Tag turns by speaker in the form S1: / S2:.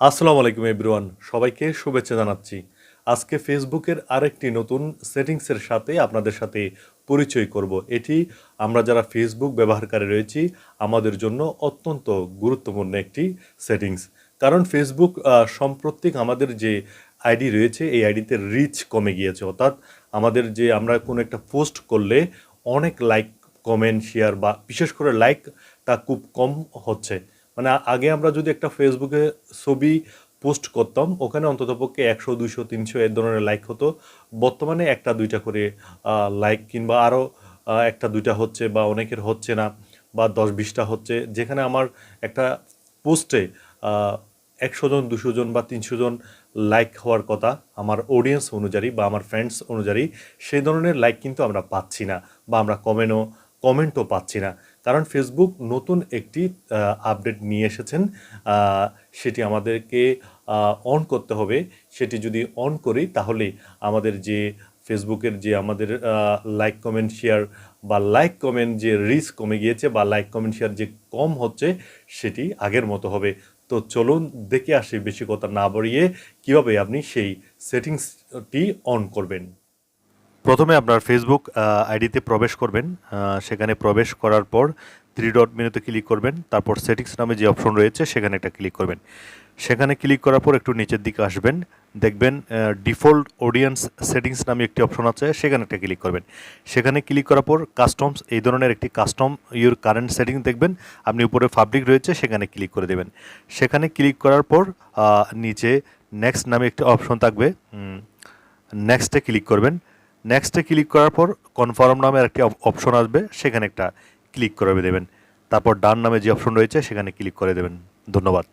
S1: আসসালামু আলাইকুম এভরিওয়ান, সবাইকে শুভেচ্ছা জানাচ্ছি। আজকে ফেসবুকের আরেকটি নতুন সেটিংসের সাথে আপনাদের সাথে পরিচয় করব। এটি আমরা যারা ফেসবুক ব্যবহারকারী রয়েছি, আমাদের জন্য অত্যন্ত গুরুত্বপূর্ণ একটি সেটিংস। কারণ ফেসবুক সম্প্রতিক আমাদের যে আইডি রয়েছে, এই আইডিতে রিচ কমে গিয়েছে। অর্থাৎ আমাদের যে আমরা কোনো একটা পোস্ট করলে অনেক লাইক কমেন্ট শেয়ার বা বিশেষ করে লাইকটা খুব কম হচ্ছে। মানে আগে আমরা যদি একটা ফেসবুকে ছবি পোস্ট করতাম, ওখানে অন্ততপক্ষে একশো, দুইশো, তিনশো এর ধরনের লাইক হতো। বর্তমানে একটা, দুইটা করে লাইক কিংবা আরও একটা, দুইটা হচ্ছে বা অনেকের হচ্ছে না বা দশ, বিশটা হচ্ছে। যেখানে আমার একটা পোস্টে একশো জন, দুশো জন বা তিনশো জন লাইক হওয়ার কথা আমার অডিয়েন্স অনুযায়ী বা আমার ফ্রেন্ডস অনুযায়ী, সেই ধরনের লাইক কিন্তু আমরা পাচ্ছি না বা আমরা কমেন্টও কমেন্টও পাচ্ছি না। কারণ ফেসবুক নতুন একটি আপডেট নিয়ে এসেছেন। সেটি আমাদেরকে অন করতে হবে। সেটি যদি অন করি, তাহলে আমাদের যে ফেসবুকের যে আমাদের লাইক কমেন্ট শেয়ার বা লাইক কমেন্ট যে রিচ কমে গিয়েছে বা লাইক কমেন্ট শেয়ার যে কম হচ্ছে, সেটি আগের মতো হবে। তো চলুন দেখে আসি, বেশি কথা না বাড়িয়ে কীভাবে আপনি সেই সেটিংসটি অন করবেন। প্রথমে আপনার ফেসবুক আইডিতে প্রবেশ করবেন সেখানে প্রবেশ করার পর থ্রি ডট মেনুতে ক্লিক করবেন, তারপর সেটিংস নামে যে অপশন রয়েছে, সেখানে একটা ক্লিক করবেন। সেখানে ক্লিক করার পর একটু নিচের দিকে আসবেন, দেখবেন ডিফল্ট অডিয়েন্স সেটিংস নামে একটি অপশন আছে, সেখানে একটা ক্লিক করবেন। সেখানে ক্লিক করার পর কাস্টমস এই ধরনের একটি কাস্টম ইউর কারেন্ট সেটিং দেখবেন, আপনি উপরে পাবলিক রয়েছে, সেখানে ক্লিক করে দেবেন। সেখানে ক্লিক করার পর নিচে নেক্সট নামে একটি অপশন থাকবে নেক্সটে ক্লিক করবেন। নেক্সটে ক্লিক করার পর কনফার্ম নামের একটি অপশন আসবে, সেখানে একটা ক্লিক করে দেবেন। তারপর ডান নামে যে অপশন রয়েছে, সেখানে ক্লিক করে দেবেন। ধন্যবাদ।